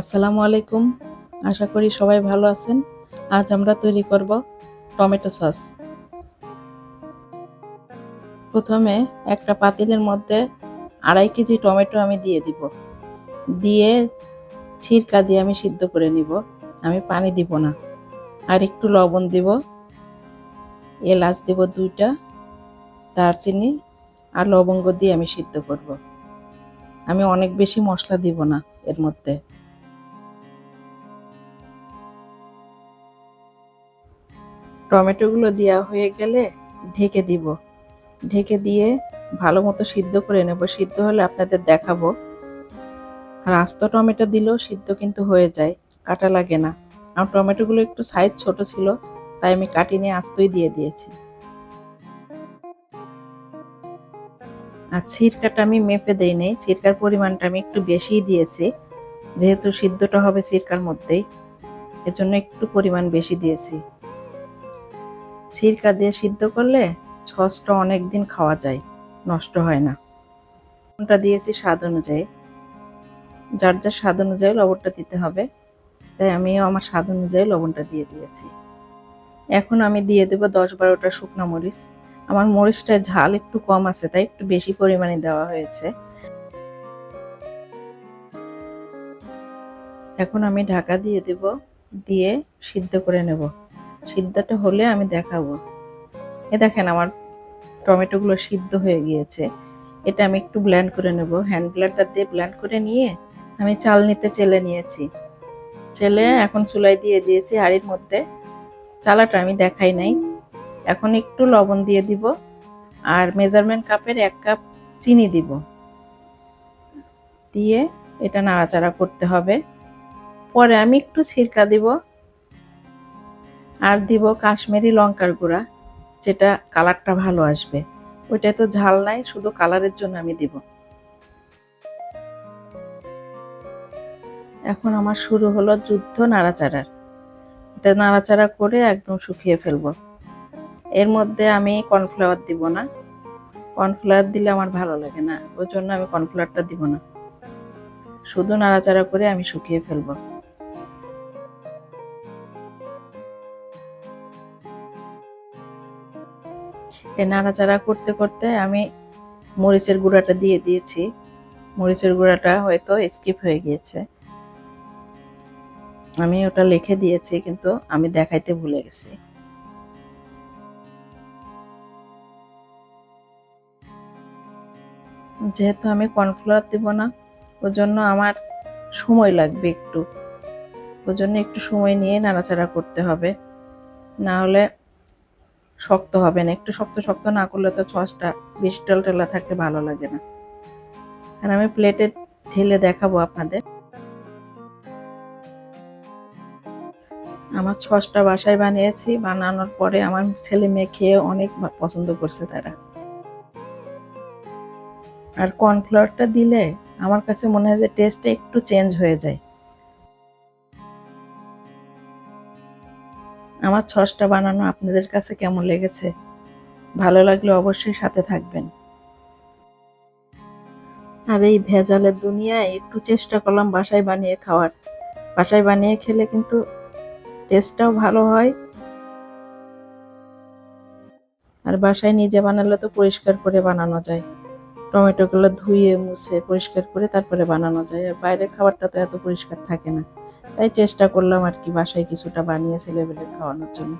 আসসালামু আলাইকুম। আশা করি সবাই ভালো আছেন। আজ আমরা তৈরি করব টমেটো সস। প্রথমে একটা পাতিলের মধ্যে আড়াই কেজি টমেটো আমি দিয়ে দিব। দিয়ে ছিরকা দিয়ে আমি সিদ্ধ করে নিব। আমি পানি দিব না। আর একটু লবণ দিব। এলাচ দিব দুইটা। দারচিনি আর লবঙ্গ দিয়ে আমি সিদ্ধ করব। আমি অনেক বেশি মশলা দিব না এর মধ্যে। টমেটোগুলো দেওয়া হয়ে গেলে ঢেকে দিব। ঢেকে দিয়ে ভালো মতো সিদ্ধ করে নেব। সিদ্ধ হলে আপনাদের দেখাবো। আর আস্ত টমেটো দিলেও সিদ্ধ কিন্তু হয়ে যায়, কাটা লাগে না। আর টমেটোগুলো একটু সাইজ ছোট ছিল, তাই আমি কাটি নিয়ে আস্তই দিয়ে দিয়েছি। আর ছিরকাটা আমি মেপে দেই নেই ছিরকার পরিমাণটা আমি একটু বেশিই দিয়েছি। যেহেতু সিদ্ধটা হবে ছিরকার মধ্যেই, এজন্য একটু পরিমাণ বেশি দিয়েছি। ছিরকা দিয়ে সিদ্ধ করলে ছসটা অনেক দিন খাওয়া যায়, নষ্ট হয় না। লবণটা দিয়েছি স্বাদ অনুযায়ী। যার যার স্বাদ অনুযায়ী লবণটা দিতে হবে, তাই আমিও আমার স্বাদ অনুযায়ী লবণটা দিয়ে দিয়েছি। এখন আমি দিয়ে দেবো দশ বারোটা শুকনো মরিচ। আমার মরিচটা ঝাল একটু কম আছে, তাই একটু বেশি পরিমাণে দেওয়া হয়েছে। এখন আমি ঢাকা দিয়ে দেব, দিয়ে সিদ্ধ করে নেব। সিদ্ধটা হলে আমি দেখাবো। এ দেখেন আমার টমেটোগুলো সিদ্ধ হয়ে গিয়েছে। এটা আমি একটু ব্ল্যান্ড করে নেব। হ্যান্ড ব্ল্যান্ডার দিয়ে ব্ল্যান্ড করে নিয়ে আমি চাল নিতে চেলে নিয়েছি। চেলে এখন চুলাই দিয়ে দিয়েছি হাড়ির মধ্যে। চালাটা আমি দেখাই নাই। এখন একটু লবণ দিয়ে দিব আর মেজারমেন্ট কাপের এক কাপ চিনি দিব। দিয়ে এটা নাড়াচাড়া করতে হবে। পরে আমি একটু ছিরকা দিব। আর দিব কাশ্মীরি লঙ্কার গুঁড়া, যেটা কালারটা ভালো আসবে। ওইটা তো ঝাল নাই, শুধু কালারের জন্য আমি দিব। এখন আমার শুরু হলো যুদ্ধ নাড়াচাড়ার। এটা নাড়াচাড়া করে একদম শুকিয়ে ফেলব। এর মধ্যে আমি কর্নফ্লাওয়ার দিব না। কর্নফ্লাওয়ার দিলে আমার ভালো লাগে না, ওই জন্য আমি কর্নফ্লাওয়ারটা দিব না। শুধু নাড়াচাড়া করে আমি শুকিয়ে ফেলব। নাড়াচাড়া করতে করতে আমি মরিচের গুঁড়াটা দিয়ে দিয়েছি। মরিচের গুঁড়াটা হয়তো স্কিপ হয়ে গিয়েছে। আমি ওটা লিখে দিয়েছি, কিন্তু আমি দেখাইতে ভুলে গেছি। যেহেতু আমি কর্নফ্লাওয়ার দিব না ওই জন্য আমার সময় লাগবে একটু। ওই জন্য একটু সময় নিয়ে নাড়াচাড়া করতে হবে। না হলে শক্ত হবে না। একটু শক্ত শক্ত না করলে তো সসটা বেশি টেলা থাকলে ভালো লাগে না। আর আমি প্লেটে ঢেলে দেখাবো আপনাদের। আমার সসটা বাসায় বানিয়েছি। বানানোর পরে আমার ছেলে মেয়ে খেয়ে অনেক পছন্দ করছে তারা। আর কর্নফ্লাওয়ারটা দিলে আমার কাছে মনে হয় যে টেস্টটা একটু চেঞ্জ হয়ে যায়। আমার ছসটা বানানো আপনাদের কাছে কেমন লেগেছে? ভালো লাগলে অবশ্যই সাথে থাকবেন। আর এই ভেজালের দুনিয়ায় একটু চেষ্টা করলাম বাসায় বানিয়ে খাওয়ার। বাসায় বানিয়ে খেলে কিন্তু টেস্টটাও ভালো হয়। আর বাসায় নিজে বানালে তো পরিষ্কার করে বানানো যায়। টমেটোগুলো ধুয়ে, মুছে, পরিষ্কার করে তারপরে বানানো যায়। আর বাইরের খাবারটা তো এত পরিষ্কার থাকে না। তাই চেষ্টা করলাম আর কি বাসায় কিছুটা বানিয়ে ছেলেবেলে খাওয়ানোর জন্য।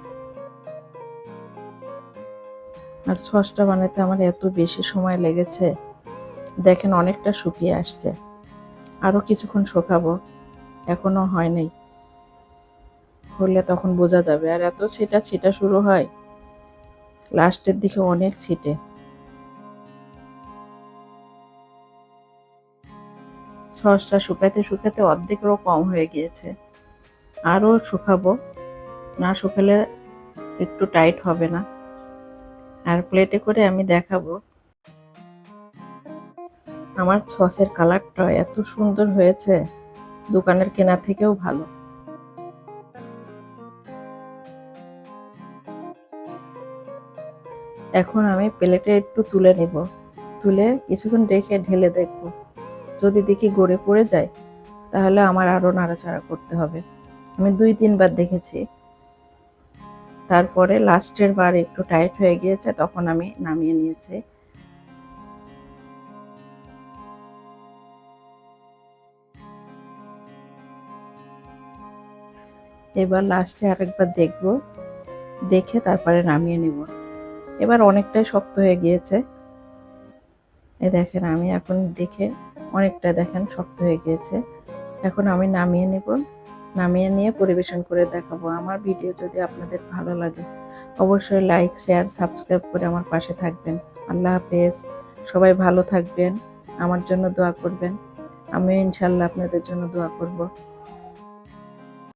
আর সসটা বানাতে আমার এত বেশি সময় লেগেছে। দেখেন অনেকটা শুকিয়ে আসছে। আরও কিছুক্ষণ শুকাবো। এখনও হয় নাই। হলে তখন বোঝা যাবে। আর এত ছিটা ছিটা শুরু হয়। লাস্টের দিকে অনেক ছিটে। সসটা শুকাতে শুকাতে অর্ধেকেরও কম হয়ে গিয়েছে। আরও শুকাবো। না শুকালে একটু টাইট হবে না। আর প্লেটে করে আমি দেখাবো। আমার সসের কালারটা এত সুন্দর হয়েছে। দোকানের কেনা থেকেও ভালো। এখন আমি প্লেটে একটু তুলে নেব। তুলে কিছুক্ষণ রেখে ঢেলে দেখব। যদি দেখি গড়ে পড়ে যায়, তাহলে আমার আরও নাড়াচাড়া করতে হবে। আমি দুই তিনবার দেখেছি। তারপরে লাস্টের বার একটু টাইট হয়ে গিয়েছে, তখন আমি নামিয়ে নিয়েছি। এবার লাস্টে আরেকবার দেখব, দেখে তারপরে নামিয়ে নিব। এবার অনেকটাই শক্ত হয়ে গিয়েছে। এ দেখেন, আমি এখন দেখে অনেকটা দেখেন শক্ত হয়ে গিয়েছে। এখন আমি নামিয়ে নেব। নামিয়ে নিয়ে পরিবেশন করে দেখাবো। আমার ভিডিও যদি আপনাদের ভালো লাগে, অবশ্যই লাইক শেয়ার সাবস্ক্রাইব করে আমার পাশে থাকবেন। আল্লাহ হাফেজ। সবাই ভালো থাকবেন। আমার জন্য দোয়া করবেন। আমিও ইনশাল্লাহ আপনাদের জন্য দোয়া করব।